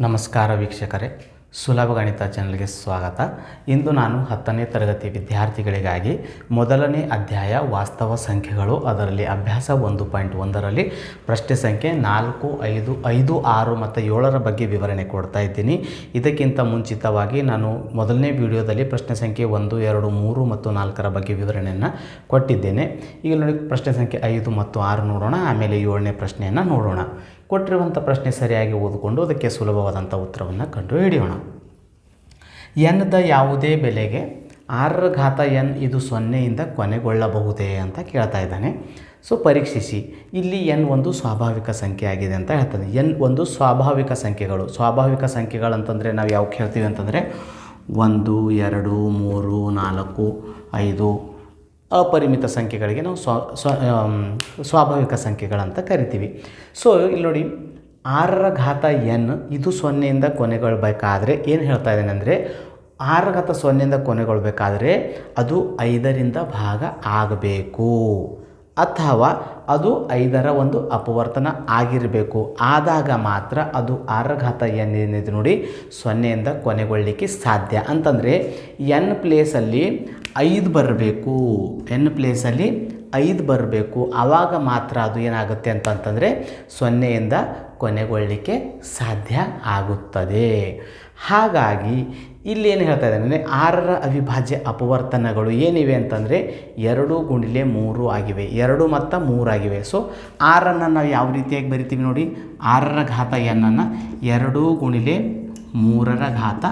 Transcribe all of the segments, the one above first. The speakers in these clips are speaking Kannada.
ನಮಸ್ಕಾರ ವೀಕ್ಷಕರೇ. ಸುಲಭ ಗಣಿತ ಚಾನಲ್ಗೆ ಸ್ವಾಗತ. ಇಂದು ನಾನು ಹತ್ತನೇ ತರಗತಿ ವಿದ್ಯಾರ್ಥಿಗಳಿಗಾಗಿ ಮೊದಲನೇ ಅಧ್ಯಾಯ ವಾಸ್ತವ ಸಂಖ್ಯೆಗಳು, ಅದರಲ್ಲಿ ಅಭ್ಯಾಸ ಒಂದು ಪಾಯಿಂಟ್ ಒಂದರಲ್ಲಿ ಪ್ರಶ್ನೆ ಸಂಖ್ಯೆ ನಾಲ್ಕು, ಐದು ಐದು, ಆರು ಮತ್ತು ಏಳರ ಬಗ್ಗೆ ವಿವರಣೆ ಕೊಡ್ತಾ ಇದ್ದೀನಿ. ಇದಕ್ಕಿಂತ ಮುಂಚಿತವಾಗಿ ನಾನು ಮೊದಲನೇ ವಿಡಿಯೋದಲ್ಲಿ ಪ್ರಶ್ನೆ ಸಂಖ್ಯೆ ಒಂದು, ಎರಡು, ಮೂರು ಮತ್ತು ನಾಲ್ಕರ ಬಗ್ಗೆ ವಿವರಣೆಯನ್ನು ಕೊಟ್ಟಿದ್ದೇನೆ. ಈಗ ನೋಡಿ ಪ್ರಶ್ನೆ ಸಂಖ್ಯೆ ಐದು ಮತ್ತು ಆರು ನೋಡೋಣ, ಆಮೇಲೆ ಏಳನೇ ಪ್ರಶ್ನೆಯನ್ನು ನೋಡೋಣ. ಕೊಟ್ಟಿರುವಂಥ ಪ್ರಶ್ನೆ ಸರಿಯಾಗಿ ಓದಿಕೊಂಡು ಅದಕ್ಕೆ ಸುಲಭವಾದಂಥ ಉತ್ತರವನ್ನು ಕಂಡು ಹಿಡಿಯೋಣ. ಎನ್ದ ಯಾವುದೇ ಬೆಲೆಗೆ ಆರರ ಘಾತ ಎನ್ ಇದು ಸೊನ್ನೆಯಿಂದ ಕೊನೆಗೊಳ್ಳಬಹುದೇ ಅಂತ ಕೇಳ್ತಾ ಇದ್ದಾನೆ. ಸೊ ಪರೀಕ್ಷಿಸಿ, ಇಲ್ಲಿ ಎನ್ ಒಂದು ಸ್ವಾಭಾವಿಕ ಸಂಖ್ಯೆ ಆಗಿದೆ ಅಂತ ಹೇಳ್ತದೆ. ಎನ್ ಒಂದು ಸ್ವಾಭಾವಿಕ ಸಂಖ್ಯೆಗಳು. ಸ್ವಾಭಾವಿಕ ಸಂಖ್ಯೆಗಳಂತಂದರೆ ನಾವು ಯಾವ ಹೇಳ್ತೀವಿ ಅಂತಂದರೆ ಒಂದು, ಎರಡು, ಮೂರು, ನಾಲ್ಕು, ಐದು ಅಪರಿಮಿತ ಸಂಖ್ಯೆಗಳಿಗೆ ನಾವು ಸ್ವ ಸ್ವಾಭಾವಿಕ ಸಂಖ್ಯೆಗಳಂತ ಕರಿತೀವಿ. ಸೊ ಇಲ್ಲಿ ನೋಡಿ, ಆರರ ಘಾತ ಎನ್, ಇದು ಸೊನ್ನೆಯಿಂದ ಕೊನೆಗೊಳ್ಬೇಕಾದ್ರೆ ಏನು ಹೇಳ್ತಾ ಇದ್ದೇನೆ ಅಂದರೆ, ಆರರ ಘಾತ ಸೊನ್ನೆಯಿಂದ ಕೊನೆಗೊಳ್ಬೇಕಾದ್ರೆ ಅದು ಐದರಿಂದ ಭಾಗ ಆಗಬೇಕು. ಅಥವಾ ಅದು ಐದರ ಒಂದು ಅಪವರ್ತನ ಆಗಿರಬೇಕು. ಆದಾಗ ಮಾತ್ರ ಅದು ಆರರ ಘಾತ ಎನ್ ಏನಿದೆ ನೋಡಿ, ಸೊನ್ನೆಯಿಂದ ಕೊನೆಗೊಳ್ಳಲಿಕ್ಕೆ ಸಾಧ್ಯ. ಅಂತಂದರೆ, ಎನ್ ಪ್ಲೇಸಲ್ಲಿ ಐದು ಬರಬೇಕು ಎನ್ ಪ್ಲೇಸಲ್ಲಿ ಐದು ಬರಬೇಕು. ಆವಾಗ ಮಾತ್ರ ಅದು ಏನಾಗುತ್ತೆ ಅಂತಂತಂದರೆ ಸೊನ್ನೆಯಿಂದ ಕೊನೆಗೊಳ್ಳಲಿಕ್ಕೆ ಸಾಧ್ಯ ಆಗುತ್ತದೆ. ಹಾಗಾಗಿ ಇಲ್ಲಿ ಏನು ಹೇಳ್ತಾ ಇದ್ದಾನೆ ಆರರ ಅವಿಭಾಜ್ಯ ಅಪವರ್ತನಗಳು ಏನಿವೆ ಅಂತಂದರೆ ಎರಡು ಗುಂಡಿಲೆ ಮೂರು ಆಗಿವೆ. ಎರಡು ಮತ್ತು ಮೂರಾಗಿವೆ ಸೊ ಆರನ್ನು ನಾವು ಯಾವ ರೀತಿಯಾಗಿ ಬರಿತೀವಿ ನೋಡಿ? ಆರರ ಘಾತ ಎನ್ನನ್ನು ಎರಡು ಗುಣಿಲೆ ಮೂರರ ಘಾತ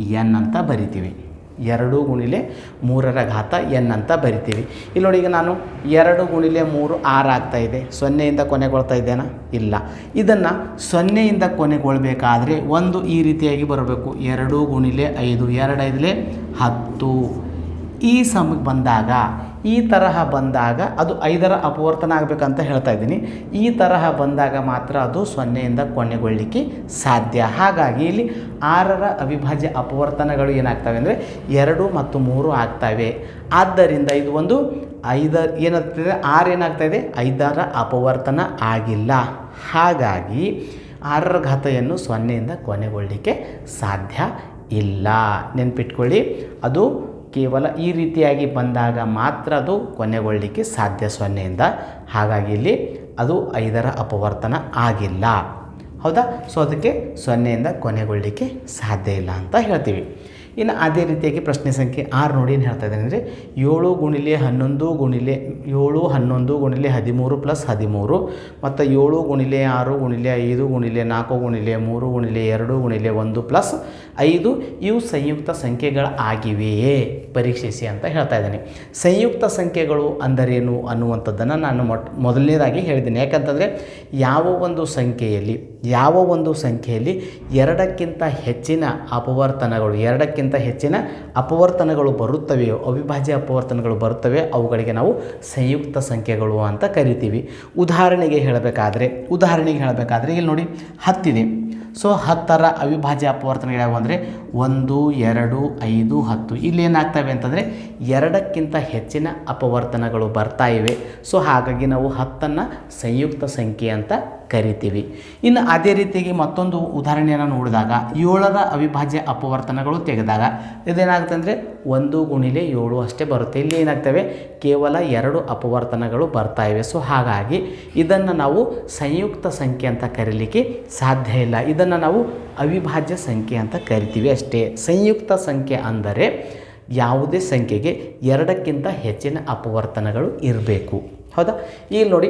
ಎನ್ ಅಂತ ಬರಿತೀವಿ. ಎರಡು ಗುಣಿಲೆ ಮೂರರ ಘಾತ ಎನ್ ಅಂತ ಬರಿತೀವಿ. ಇಲ್ಲಿ ನೋಡಿ ಈಗ ನಾನು ಎರಡು ಗುಣಿಲೆ ಮೂರು ಆರು ಆಗ್ತಾ ಇದೆ. ಸೊನ್ನೆಯಿಂದ ಕೊನೆಗೊಳ್ತಾ ಇದ್ದೇನಾ? ಇಲ್ಲ. ಇದನ್ನು ಸೊನ್ನೆಯಿಂದ ಕೊನೆಗೊಳ್ಬೇಕಾದ್ರೆ ಒಂದು ಈ ರೀತಿಯಾಗಿ ಬರಬೇಕು. ಎರಡು ಗುಣಿಲೆ ಐದು, ಎರಡು ಐದಲೇ ಹತ್ತು. ಈ ಸಮಕ್ಕೆ ಬಂದಾಗ ಈ ತರಹ ಬಂದಾಗ ಅದು ಐದರ ಅಪವರ್ತನ ಆಗಬೇಕಂತ ಹೇಳ್ತಾ ಇದ್ದೀನಿ. ಈ ತರಹ ಬಂದಾಗ ಮಾತ್ರ ಅದು ಸೊನ್ನೆಯಿಂದ ಕೊನೆಗೊಳ್ಳಲಿಕ್ಕೆ ಸಾಧ್ಯ. ಹಾಗಾಗಿ ಇಲ್ಲಿ ಆರರ ಅವಿಭಾಜ್ಯ ಅಪವರ್ತನಗಳು ಏನಾಗ್ತವೆ ಅಂದರೆ ಎರಡು ಮತ್ತು ಮೂರು ಆಗ್ತವೆ. ಆದ್ದರಿಂದ ಇದು ಒಂದು ಐದ ಏನಾಗ್ತದೆ? ಆರು ಏನಾಗ್ತಾಯಿದೆ ಐದರ ಅಪವರ್ತನ ಆಗಿಲ್ಲ. ಹಾಗಾಗಿ ಆರರ ಘಾತೆಯನ್ನು ಸೊನ್ನೆಯಿಂದ ಕೊನೆಗೊಳ್ಳಲಿಕ್ಕೆ ಸಾಧ್ಯ ಇಲ್ಲ. ನೆನ್ಪಿಟ್ಕೊಳ್ಳಿ. ಅದು ಕೇವಲ ಈ ರೀತಿಯಾಗಿ ಬಂದಾಗ ಮಾತ್ರ ಅದು ಕೊನೆಗೊಳ್ಳಲಿಕ್ಕೆ ಸಾಧ್ಯ ಸೊನ್ನೆಯಿಂದ. ಹಾಗಾಗಿ ಇಲ್ಲಿ ಅದು ಐದರ ಅಪವರ್ತನ ಆಗಿಲ್ಲ. ಹೌದಾ? ಸೊ, ಅದಕ್ಕೆ ಸೊನ್ನೆಯಿಂದ ಕೊನೆಗೊಳ್ಳಲಿಕ್ಕೆ ಸಾಧ್ಯ ಇಲ್ಲ ಅಂತ ಹೇಳ್ತೀವಿ. ಇನ್ನು ಅದೇ ರೀತಿಯಾಗಿ ಪ್ರಶ್ನೆ ಸಂಖ್ಯೆ ಆರು ನೋಡಿ ಏನು ಹೇಳ್ತಾ ಇದ್ದೇನೆ ಅಂದರೆ ಏಳು ಗುಣಿಲೆ ಹನ್ನೊಂದು ಗುಣಿಲೆ ಏಳು ಹನ್ನೊಂದು ಗುಣಿಲೆ ಹದಿಮೂರು ಪ್ಲಸ್ ಹದಿಮೂರು ಮತ್ತು ಏಳು ಗುಣಿಲೆ ಆರು ಗುಣಿಲೆ ಐದು ಗುಣಿಲೆ ನಾಲ್ಕು ಗುಣಿಲೆ ಮೂರು ಗುಣಿಲೆ ಎರಡು ಗುಣಿಲೆ ಒಂದು ಪ್ಲಸ್ ಐದು ಇವು ಸಂಯುಕ್ತ ಸಂಖ್ಯೆಗಳು ಆಗಿವೆಯೇ ಪರೀಕ್ಷಿಸಿ ಅಂತ ಹೇಳ್ತಾ ಇದ್ದೀನಿ. ಸಂಯುಕ್ತ ಸಂಖ್ಯೆಗಳು ಅಂದರೇನು ಅನ್ನುವಂಥದ್ದನ್ನು ನಾನು ಮೊಟ್, ಮೊದಲನೇದಾಗಿ ಹೇಳಿದ್ದೀನಿ. ಯಾಕಂತಂದರೆ ಯಾವ ಒಂದು ಸಂಖ್ಯೆಯಲ್ಲಿ, ಯಾವ ಒಂದು ಸಂಖ್ಯೆಯಲ್ಲಿ ಎರಡಕ್ಕಿಂತ ಹೆಚ್ಚಿನ ಅಪವರ್ತನಗಳು, ಎರಡಕ್ಕಿಂತ ಹೆಚ್ಚಿನ ಅಪವರ್ತನಗಳು ಬರುತ್ತವೆಯೋ, ಅವಿಭಾಜ್ಯ ಅಪವರ್ತನಗಳು ಬರುತ್ತವೆ ಅವುಗಳಿಗೆ ನಾವು ಸಂಯುಕ್ತ ಸಂಖ್ಯೆಗಳು ಅಂತ ಕರಿತೀವಿ. ಉದಾಹರಣೆಗೆ ಹೇಳಬೇಕಾದ್ರೆ ಉದಾಹರಣೆಗೆ ಹೇಳಬೇಕಾದ್ರೆ ಇಲ್ಲಿ ನೋಡಿ, ಹತ್ತಿದೆ. ಸೊ ಹತ್ತರ ಅವಿಭಾಜ್ಯ ಅಪವರ್ತನಗಳು ಯಾವುವು ಅಂದರೆ ಒಂದು, ಎರಡು, ಐದು, ಹತ್ತು. ಇಲ್ಲಿ ಏನಾಗ್ತವೆ ಅಂತಂದರೆ ಎರಡಕ್ಕಿಂತ ಹೆಚ್ಚಿನ ಅಪವರ್ತನಗಳು ಬರ್ತಾ ಇವೆ. ಸೊ ಹಾಗಾಗಿ ನಾವು ಹತ್ತನ್ನು ಸಂಯುಕ್ತ ಸಂಖ್ಯೆ ಅಂತ ಕರಿತೀವಿ. ಇನ್ನು ಅದೇ ರೀತಿಯಾಗಿ ಮತ್ತೊಂದು ಉದಾಹರಣೆಯನ್ನು ನೋಡಿದಾಗ ಏಳರ ಅವಿಭಾಜ್ಯ ಅಪವರ್ತನಗಳು ತೆಗೆದಾಗ ಇದೇನಾಗುತ್ತೆ ಅಂದರೆ ಒಂದು ಗುಣಿಲೆ ಏಳು ಅಷ್ಟೇ ಬರುತ್ತೆ. ಇಲ್ಲಿ ಏನಾಗ್ತವೆ? ಕೇವಲ ಎರಡು ಅಪವರ್ತನಗಳು ಬರ್ತಾ ಇವೆ. ಸೊ ಹಾಗಾಗಿ ಇದನ್ನು ನಾವು ಸಂಯುಕ್ತ ಸಂಖ್ಯೆ ಅಂತ ಕರೀಲಿಕ್ಕೆ ಸಾಧ್ಯ ಇಲ್ಲ. ಇದನ್ನು ನಾವು ಅವಿಭಾಜ್ಯ ಸಂಖ್ಯೆ ಅಂತ ಕರಿತೀವಿ ಅಷ್ಟೇ. ಸಂಯುಕ್ತ ಸಂಖ್ಯೆ ಅಂದರೆ ಯಾವುದೇ ಸಂಖ್ಯೆಗೆ ಎರಡಕ್ಕಿಂತ ಹೆಚ್ಚಿನ ಅಪವರ್ತನಗಳು ಇರಬೇಕು. ಹೌದಾ? ಈಗ ನೋಡಿ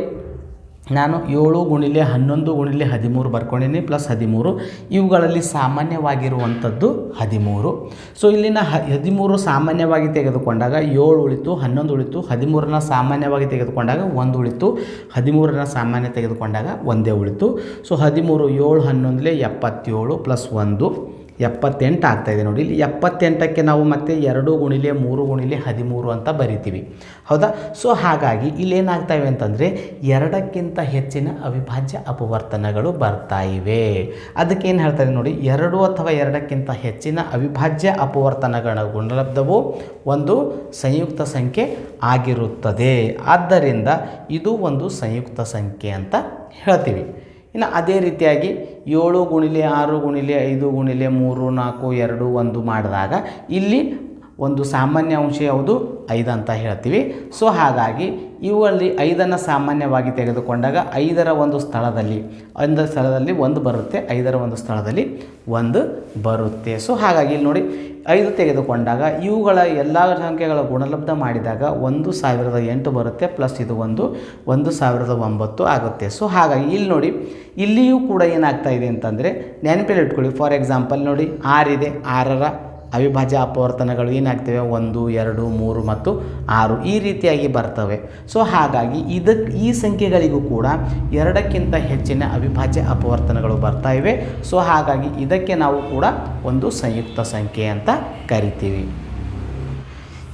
ನಾನು ಏಳು ಗುಣಿಲೆ ಹನ್ನೊಂದು ಗುಣಿಲೆ ಹದಿಮೂರು ಬರ್ಕೊಂಡಿನಿ ಪ್ಲಸ್ ಹದಿಮೂರು. ಇವುಗಳಲ್ಲಿ ಸಾಮಾನ್ಯವಾಗಿರುವಂಥದ್ದು ಹದಿಮೂರು. ಸೊ ಇಲ್ಲಿನ ಹದಿಮೂರು ಸಾಮಾನ್ಯವಾಗಿ ತೆಗೆದುಕೊಂಡಾಗ ಏಳು ಉಳಿತು, ಹನ್ನೊಂದು ಉಳಿತು, ಹದಿಮೂರನ್ನ ಸಾಮಾನ್ಯವಾಗಿ ತೆಗೆದುಕೊಂಡಾಗ ಒಂದು ಉಳಿತು, ಹದಿಮೂರನ್ನ ಸಾಮಾನ್ಯ ತೆಗೆದುಕೊಂಡಾಗ ಒಂದೇ ಉಳಿತು. ಸೊ ಹದಿಮೂರು ಏಳು ಹನ್ನೊಂದಲೇ ಎಪ್ಪತ್ತೇಳು ಪ್ಲಸ್ ಒಂದು. ಎಪ್ಪತ್ತೆಂಟು ಇದೆ ನೋಡಿ. ಇಲ್ಲಿ ಎಪ್ಪತ್ತೆಂಟಕ್ಕೆ ನಾವು ಮತ್ತೆ ಎರಡು ಗುಣಿಲೆ ಮೂರು ಗುಣಿಲೆ ಹದಿಮೂರು ಅಂತ ಬರಿತೀವಿ. ಹೌದಾ? ಸೊ ಹಾಗಾಗಿ ಇಲ್ಲೇನಾಗ್ತಾಯಿವೆ ಅಂತಂದರೆ ಎರಡಕ್ಕಿಂತ ಹೆಚ್ಚಿನ ಅವಿಭಾಜ್ಯ ಅಪವರ್ತನಗಳು ಬರ್ತಾ ಇವೆ. ಅದಕ್ಕೆ ಏನು ಹೇಳ್ತಾರೆ ನೋಡಿ. ಎರಡು ಅಥವಾ ಎರಡಕ್ಕಿಂತ ಹೆಚ್ಚಿನ ಅವಿಭಾಜ್ಯ ಅಪವರ್ತನಗಳ ಗುಣಲಬ್ಧವು ಒಂದು ಸಂಯುಕ್ತ ಸಂಖ್ಯೆ ಆಗಿರುತ್ತದೆ. ಆದ್ದರಿಂದ ಇದು ಒಂದು ಸಂಯುಕ್ತ ಸಂಖ್ಯೆ ಅಂತ ಹೇಳ್ತೀವಿ. ಇನ್ನು ಅದೇ ರೀತಿಯಾಗಿ ಏಳು ಗುಣಿಲೆ ಆರು ಗುಣಿಲೆ ಐದು ಗುಣಿಲೆ ಮೂರು ನಾಲ್ಕು ಎರಡು ಒಂದು ಮಾಡಿದಾಗ ಇಲ್ಲಿ ಒಂದು ಸಾಮಾನ್ಯ ಅಂಶ ಯಾವುದು? ಐದು ಅಂತ ಹೇಳ್ತೀವಿ. ಸೊ ಹಾಗಾಗಿ ಇವುಗಳಲ್ಲಿ ಐದನ್ನು ಸಾಮಾನ್ಯವಾಗಿ ತೆಗೆದುಕೊಂಡಾಗ ಐದರ ಒಂದು ಸ್ಥಳದಲ್ಲಿ ಒಂದು ಸ್ಥಳದಲ್ಲಿ ಒಂದು ಬರುತ್ತೆ, ಐದರ ಒಂದು ಸ್ಥಳದಲ್ಲಿ ಒಂದು ಬರುತ್ತೆ. ಸೊ ಹಾಗಾಗಿ ಇಲ್ಲಿ ನೋಡಿ, ಐದು ತೆಗೆದುಕೊಂಡಾಗ ಇವುಗಳ ಎಲ್ಲ ಸಂಖ್ಯೆಗಳ ಗುಣಲಬ್ಧ ಮಾಡಿದಾಗ ಒಂದು ಸಾವಿರದ ಎಂಟು ಬರುತ್ತೆ, ಪ್ಲಸ್ ಇದು ಒಂದು ಒಂದು ಸಾವಿರದ ಒಂಬತ್ತು ಆಗುತ್ತೆ. ಸೊ ಹಾಗಾಗಿ ಇಲ್ಲಿ ನೋಡಿ, ಇಲ್ಲಿಯೂ ಕೂಡ ಏನಾಗ್ತಾ ಇದೆ ಅಂತಂದರೆ ನೆನಪಲ್ಲಿ ಇಟ್ಕೊಳ್ಳಿ ಫಾರ್ ಎಕ್ಸಾಂಪಲ್ ನೋಡಿ, ಆರಿದೆ, ಆರರ ಅವಿಭಾಜ್ಯ ಅಪವರ್ತನಗಳು ಏನಾಗ್ತವೆ? ಒಂದು, ಎರಡು, ಮೂರು ಮತ್ತು ಆರು ಈ ರೀತಿಯಾಗಿ ಬರ್ತವೆ. ಸೊ ಹಾಗಾಗಿ ಇದಕ್ಕೆ ಈ ಸಂಖ್ಯೆಗಳಿಗೂ ಕೂಡ ಎರಡಕ್ಕಿಂತ ಹೆಚ್ಚಿನ ಅವಿಭಾಜ್ಯ ಅಪವರ್ತನಗಳು ಬರ್ತಾ ಇವೆ. ಸೊ ಹಾಗಾಗಿ ಇದಕ್ಕೆ ನಾವು ಕೂಡ ಒಂದು ಸಂಯುಕ್ತ ಸಂಖ್ಯೆ ಅಂತ ಕರಿತೀವಿ.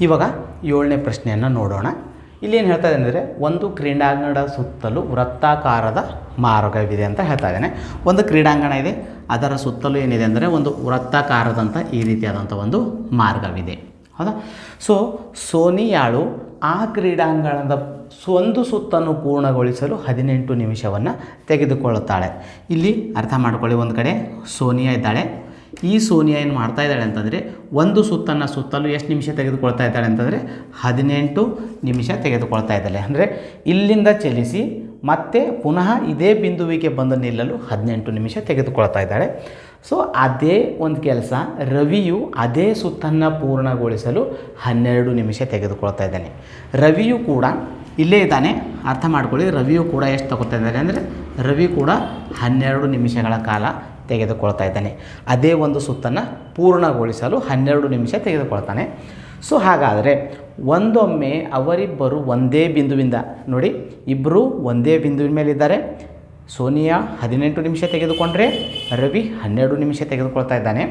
ಇವಾಗ ಏಳನೇ ಪ್ರಶ್ನೆಯನ್ನು ನೋಡೋಣ. ಇಲ್ಲಿ ಏನು ಹೇಳ್ತಾ ಇದೆ ಅಂದರೆ ಒಂದು ಕ್ರೀಡಾಂಗಣದ ಸುತ್ತಲೂ ವೃತ್ತಾಕಾರದ ಮಾರ್ಗವಿದೆ ಅಂತ ಹೇಳ್ತಾ ಇದ್ದೇನೆ ಒಂದು ಕ್ರೀಡಾಂಗಣ ಇದೆ, ಅದರ ಸುತ್ತಲೂ ಏನಿದೆ ಅಂದರೆ ಒಂದು ವೃತ್ತಾಕಾರದಂಥ ಈ ರೀತಿಯಾದಂಥ ಒಂದು ಮಾರ್ಗವಿದೆ. ಹೌದಾ? ಸೊ ಸೋನಿಯಾಳು ಆ ಕ್ರೀಡಾಂಗಣದ ಒಂದು ಸುತ್ತನ್ನು ಪೂರ್ಣಗೊಳಿಸಲು ಹದಿನೆಂಟು ನಿಮಿಷವನ್ನು ತೆಗೆದುಕೊಳ್ಳುತ್ತಾಳೆ. ಇಲ್ಲಿ ಅರ್ಥ ಮಾಡ್ಕೊಳ್ಳಿ ಒಂದು ಕಡೆ. ಸೋನಿಯಾ ಇದ್ದಾಳೆ ಈ ಸೋನಿಯಾ ಏನು ಮಾಡ್ತಾ ಇದ್ದಾಳೆ ಅಂತಂದರೆ ಒಂದು ಸುತ್ತನ್ನು ಸುತ್ತಲು ಎಷ್ಟು ನಿಮಿಷ ತೆಗೆದುಕೊಳ್ತಾ ಇದ್ದಾಳೆ ಅಂತಂದರೆ ಹದಿನೆಂಟು ನಿಮಿಷ ತೆಗೆದುಕೊಳ್ತಾ ಇದ್ದಾಳೆ. ಅಂದರೆ ಇಲ್ಲಿಂದ ಚಲಿಸಿ ಮತ್ತೆ ಪುನಃ ಇದೇ ಬಿಂದುವಿಗೆ ಬಂದು ನಿಲ್ಲಲು ಹದಿನೆಂಟು ನಿಮಿಷ ತೆಗೆದುಕೊಳ್ತಾ ಇದ್ದಾಳೆ. ಸೊ ಅದೇ ಒಂದು ಕೆಲಸ ರವಿಯು ಅದೇ ಸುತ್ತನ್ನು ಪೂರ್ಣಗೊಳಿಸಲು ಹನ್ನೆರಡು ನಿಮಿಷ ತೆಗೆದುಕೊಳ್ತಾ ಇದ್ದಾನೆ. ರವಿಯು ಕೂಡ ಇಲ್ಲೇ ಇದ್ದಾನೆ. ಅರ್ಥ ಮಾಡ್ಕೊಳ್ಳಿ, ರವಿಯು ಕೂಡ ಎಷ್ಟು ತಗೋತಾ ಇದ್ದಾನೆ ಅಂದರೆ ರವಿ ಕೂಡ ಹನ್ನೆರಡು ನಿಮಿಷಗಳ ಕಾಲ ತೆಗೆದುಕೊಳ್ತಾ ಇದ್ದಾನೆ ಅದೇ ಒಂದು ಸುತ್ತನ್ನು ಪೂರ್ಣಗೊಳಿಸಲು ಹನ್ನೆರಡು ನಿಮಿಷ ತೆಗೆದುಕೊಳ್ತಾನೆ. ಸೊ ಹಾಗಾದರೆ ಒಂದೊಮ್ಮೆ ಅವರಿಬ್ಬರು ಒಂದೇ ಬಿಂದುವಿಂದ ನೋಡಿ ಇಬ್ಬರು ಒಂದೇ ಬಿಂದುವಿನ ಮೇಲಿದ್ದಾರೆ. ಸೋನಿಯಾ ಹದಿನೆಂಟು ನಿಮಿಷ ತೆಗೆದುಕೊಂಡ್ರೆ, ರವಿ ಹನ್ನೆರಡು ನಿಮಿಷ ತೆಗೆದುಕೊಳ್ತಾ ಇದ್ದಾನೆ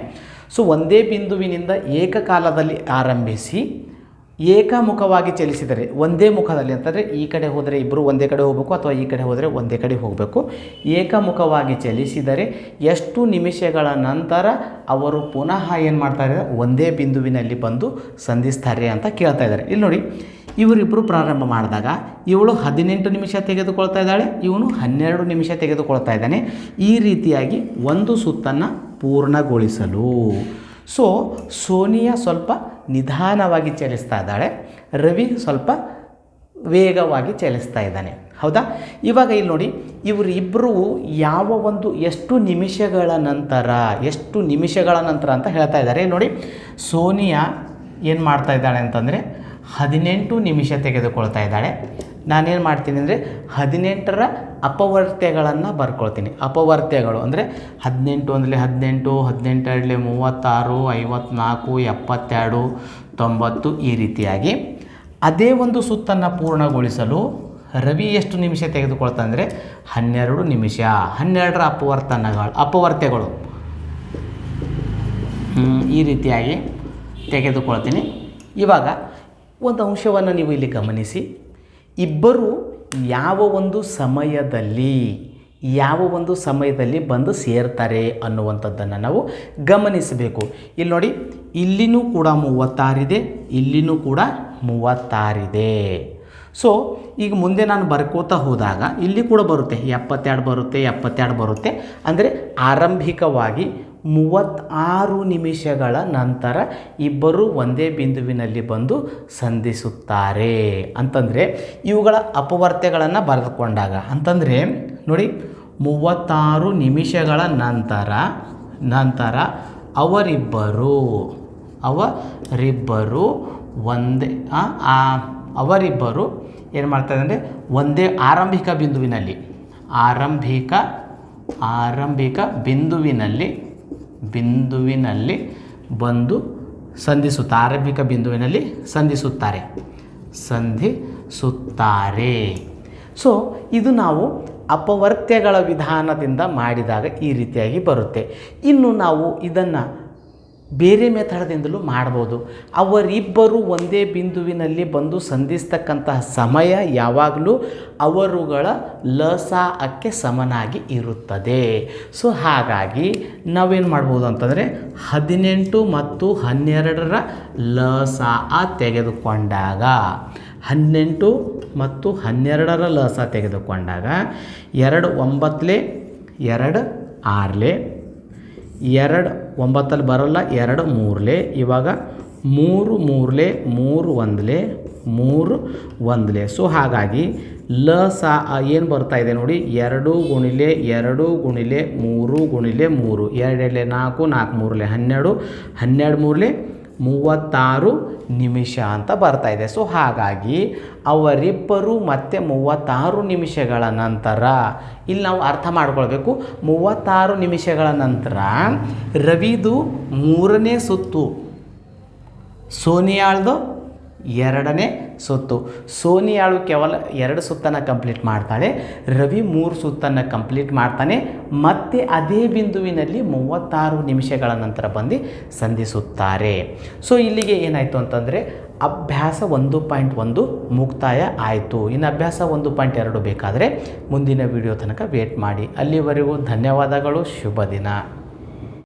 ಸೊ ಒಂದೇ ಬಿಂದುವಿನಿಂದ ಏಕಕಾಲದಲ್ಲಿ ಆರಂಭಿಸಿ ಏಕಮುಖವಾಗಿ ಚಲಿಸಿದರೆ ಒಂದೇ ಮುಖದಲ್ಲಿ ಅಂತಂದರೆ ಈ ಕಡೆ ಹೋದರೆ ಇಬ್ಬರು ಒಂದೇ ಕಡೆ ಹೋಗಬೇಕು ಅಥವಾ ಈ ಕಡೆ ಹೋದರೆ ಒಂದೇ ಕಡೆ ಹೋಗಬೇಕು. ಏಕಮುಖವಾಗಿ ಚಲಿಸಿದರೆ ಎಷ್ಟು ನಿಮಿಷಗಳ ನಂತರ ಅವರು ಪುನಃ ಏನು ಮಾಡ್ತಾರೆ ಒಂದೇ ಬಿಂದುವಿನಲ್ಲಿ ಬಂದು ಸಂಧಿಸ್ತಾರೆ ಅಂತ ಕೇಳ್ತಾ ಇದ್ದಾರೆ. ಇಲ್ಲಿ ನೋಡಿ ಇವರಿಬ್ಬರು ಪ್ರಾರಂಭ ಮಾಡಿದಾಗ ಇವಳು ಹದಿನೆಂಟು ನಿಮಿಷ ತೆಗೆದುಕೊಳ್ತಾ ಇದ್ದಾಳೆ, ಇವನು ಹನ್ನೆರಡು ನಿಮಿಷ ತೆಗೆದುಕೊಳ್ತಾ ಇದ್ದಾನೆ. ಈ ರೀತಿಯಾಗಿ ಒಂದು ಸುತ್ತನ್ನು ಪೂರ್ಣಗೊಳಿಸಲು. ಸೊ ಸೋನಿಯಾ ಸ್ವಲ್ಪ ನಿಧಾನವಾಗಿ ಚಲಿಸ್ತಾ ಇದ್ದಾಳೆ. ರವಿ ಸ್ವಲ್ಪ ವೇಗವಾಗಿ ಚಲಿಸ್ತಾ ಇದ್ದಾನೆ. ಹೌದಾ? ಇವಾಗ ಇಲ್ಲಿ ನೋಡಿ ಇವರಿಬ್ಬರು ಯಾವ ಒಂದು ಎಷ್ಟು ನಿಮಿಷಗಳ ನಂತರ, ಎಷ್ಟು ನಿಮಿಷಗಳ ನಂತರ ಅಂತ ಹೇಳ್ತಾ ಇದ್ದಾರೆ. ನೋಡಿ, ಸೋನಿಯಾ ಏನು ಮಾಡ್ತಾ ಇದ್ದಾಳೆ ಅಂತಂದರೆ ಹದಿನೆಂಟು ನಿಮಿಷ ತೆಗೆದುಕೊಳ್ತಾ ಇದ್ದಾಳೆ. ನಾನೇನು ಮಾಡ್ತೀನಿ ಅಂದರೆ ಹದಿನೆಂಟರ ಅಪವರ್ತ್ಯಗಳನ್ನು ಬರ್ಕೊಳ್ತೀನಿ. ಅಪವರ್ತ್ಯಗಳು ಅಂದರೆ ಹದಿನೆಂಟು ಅಂದರೆ ಹದಿನೆಂಟು ಹದಿನೆಂಟರಲ್ಲಿ ಮೂವತ್ತಾರು, ಐವತ್ನಾಲ್ಕು, ಎಪ್ಪತ್ತೆರಡು, ತೊಂಬತ್ತು ಈ ರೀತಿಯಾಗಿ ಅದೇ ಒಂದು ಸುತ್ತನ್ನು ಪೂರ್ಣಗೊಳಿಸಲು ರವಿ ಎಷ್ಟು ನಿಮಿಷ ತೆಗೆದುಕೊಳ್ತಂದರೆ ಹನ್ನೆರಡು ನಿಮಿಷ. ಹನ್ನೆರಡರ ಅಪವರ್ತನಗಳು ಅಪವರ್ತ್ಯಗಳು ಈ ರೀತಿಯಾಗಿ ತೆಗೆದುಕೊಳ್ತೀನಿ. ಇವಾಗ ಒಂದು ಅಂಶವನ್ನು ನೀವು ಇಲ್ಲಿ ಗಮನಿಸಿ. ಇಬ್ಬರು ಯಾವ ಒಂದು ಸಮಯದಲ್ಲಿ, ಯಾವ ಒಂದು ಸಮಯದಲ್ಲಿ ಬಂದು ಸೇರ್ತಾರೆ ಅನ್ನುವಂಥದ್ದನ್ನು ನಾವು ಗಮನಿಸಬೇಕು. ಇಲ್ಲಿ ನೋಡಿ, ಇಲ್ಲಿನೂ ಕೂಡ ಮೂವತ್ತಾರಿದೆ, ಇಲ್ಲಿನೂ ಕೂಡ ಮೂವತ್ತಾರಿದೆ. ಸೊ ಈಗ ಮುಂದೆ ನಾನು ಬರ್ಕೋತಾ ಹೋದಾಗ ಇಲ್ಲಿ ಕೂಡ ಬರುತ್ತೆ, ಎಪ್ಪತ್ತೆರಡು ಬರುತ್ತೆ ಎಪ್ಪತ್ತೆರಡು ಬರುತ್ತೆ. ಅಂದರೆ ಆರಂಭಿಕವಾಗಿ ಮೂವತ್ತಾರು ನಿಮಿಷಗಳ ನಂತರ ಇಬ್ಬರು ಒಂದೇ ಬಿಂದುವಿನಲ್ಲಿ ಬಂದು ಸಂಧಿಸುತ್ತಾರೆ. ಅಂತಂದರೆ ಇವುಗಳ ಅಪವರ್ತೆಗಳನ್ನು ಬರೆದುಕೊಂಡಾಗ, ಅಂತಂದರೆ ನೋಡಿ, ಮೂವತ್ತಾರು ನಿಮಿಷಗಳ ನಂತರ ನಂತರ ಅವರಿಬ್ಬರು ಅವರಿಬ್ಬರು ಒಂದೇ ಅವರಿಬ್ಬರು ಏನು ಮಾಡ್ತಾರೆ ಅಂದರೆ ಒಂದೇ ಆರಂಭಿಕ ಬಿಂದುವಿನಲ್ಲಿ, ಆರಂಭಿಕ ಆರಂಭಿಕ ಬಿಂದುವಿನಲ್ಲಿ ಬಿಂದುವಿನಲ್ಲಿ ಬಂದು ಸಂಧಿಸುತ್ತಾ, ಆರಂಭಿಕ ಬಿಂದುವಿನಲ್ಲಿ ಸಂಧಿಸುತ್ತಾರೆ. ಸಂಧಿಸುತ್ತಾರೆ. ಸೊ ಇದು ನಾವು ಅಪವರ್ತ್ಯಗಳ ವಿಧಾನದಿಂದ ಮಾಡಿದಾಗ ಈ ರೀತಿಯಾಗಿ ಬರುತ್ತೆ. ಇನ್ನು ನಾವು ಇದನ್ನು ಬೇರೆ ಮೆಥಡ್ದಿಂದಲೂ ಮಾಡ್ಬೋದು. ಅವರಿಬ್ಬರು ಒಂದೇ ಬಿಂದುವಿನಲ್ಲಿ ಬಂದು ಸಂಧಿಸ್ತಕ್ಕಂತಹ ಸಮಯ ಯಾವಾಗಲೂ ಅವರುಗಳ ಲಸಾಕ್ಕೆ ಸಮನಾಗಿ ಇರುತ್ತದೆ. ಸೊ ಹಾಗಾಗಿ ನಾವೇನು ಮಾಡ್ಬೋದು ಅಂತಂದರೆ ಹದಿನೆಂಟು ಮತ್ತು ಹನ್ನೆರಡರ ಲಸ ಅ ತೆಗೆದುಕೊಂಡಾಗ, ಹನ್ನೆಂಟು ಮತ್ತು ಹನ್ನೆರಡರ ಲಸ ತೆಗೆದುಕೊಂಡಾಗ, ಎರಡು ಒಂಬತ್ತಲೇ, ಎರಡು ಆರಲೆ, ಎರಡು ಒಂಬತ್ತಲ್ಲಿ ಬರೋಲ್ಲ, ಎರಡು ಮೂರಲೆ. ಇವಾಗ ಮೂರು ಮೂರಲೆ, ಮೂರು ಒಂದಲೆ ಮೂರು ಒಂದಲೆ. ಸೊ ಹಾಗಾಗಿ ಲ, ಸಾ ಏನು ಬರ್ತಾ ಇದೆ ನೋಡಿ, ಎರಡು ಗುಣಿಲೆ ಎರಡು ಗುಣಿಲೆ, ಮೂರು ಗುಣಿಲೆ, ಮೂರು. ಎರಡೆಲೆ ನಾಲ್ಕು ನಾಲ್ಕು ಮೂರಲೆ. ಹನ್ನೆರಡು ಹನ್ನೆರಡು ಮೂರಲೆ ಮೂವತ್ತಾರು ನಿಮಿಷ ಅಂತ ಬರ್ತಾ ಇದೆ. ಸೊ ಹಾಗಾಗಿ ಅವರಿಬ್ಬರು ಮತ್ತೆ ಮೂವತ್ತಾರು ನಿಮಿಷಗಳ ನಂತರ, ಇಲ್ಲಿ ನಾವು ಅರ್ಥ ಮಾಡ್ಕೊಳ್ಬೇಕು. ಮೂವತ್ತಾರು ನಿಮಿಷಗಳ ನಂತರ ರವಿದು ಮೂರನೇ ಸುತ್ತು, ಸೋನಿಯಾಳ್ದು ಎರಡನೇ ಸುತ್ತು. ಸೋನಿಯಾಳು ಕೇವಲ ಎರಡು ಸುತ್ತನ್ನು ಕಂಪ್ಲೀಟ್ ಮಾಡ್ತಾಳೆ, ರವಿ ಮೂರು ಸುತ್ತನ್ನು ಕಂಪ್ಲೀಟ್ ಮಾಡ್ತಾನೆ, ಮತ್ತೆ ಅದೇ ಬಿಂದುವಿನಲ್ಲಿ ಮೂವತ್ತಾರು ನಿಮಿಷಗಳ ನಂತರ ಬಂದು ಸಂಧಿಸುತ್ತಾರೆ. ಸೊ ಇಲ್ಲಿಗೆ ಏನಾಯಿತು ಅಂತಂದರೆ, ಅಭ್ಯಾಸ ಒಂದು ಪಾಯಿಂಟ್ ಒಂದು ಮುಕ್ತಾಯ ಆಯಿತು. ಇನ್ನು ಅಭ್ಯಾಸ ಒಂದು ಪಾಯಿಂಟ್ ಎರಡು ಬೇಕಾದರೆ ಮುಂದಿನ ವಿಡಿಯೋ ತನಕ ವೇಟ್ ಮಾಡಿ. ಅಲ್ಲಿವರೆಗೂ ಧನ್ಯವಾದಗಳು, ಶುಭ ದಿನ.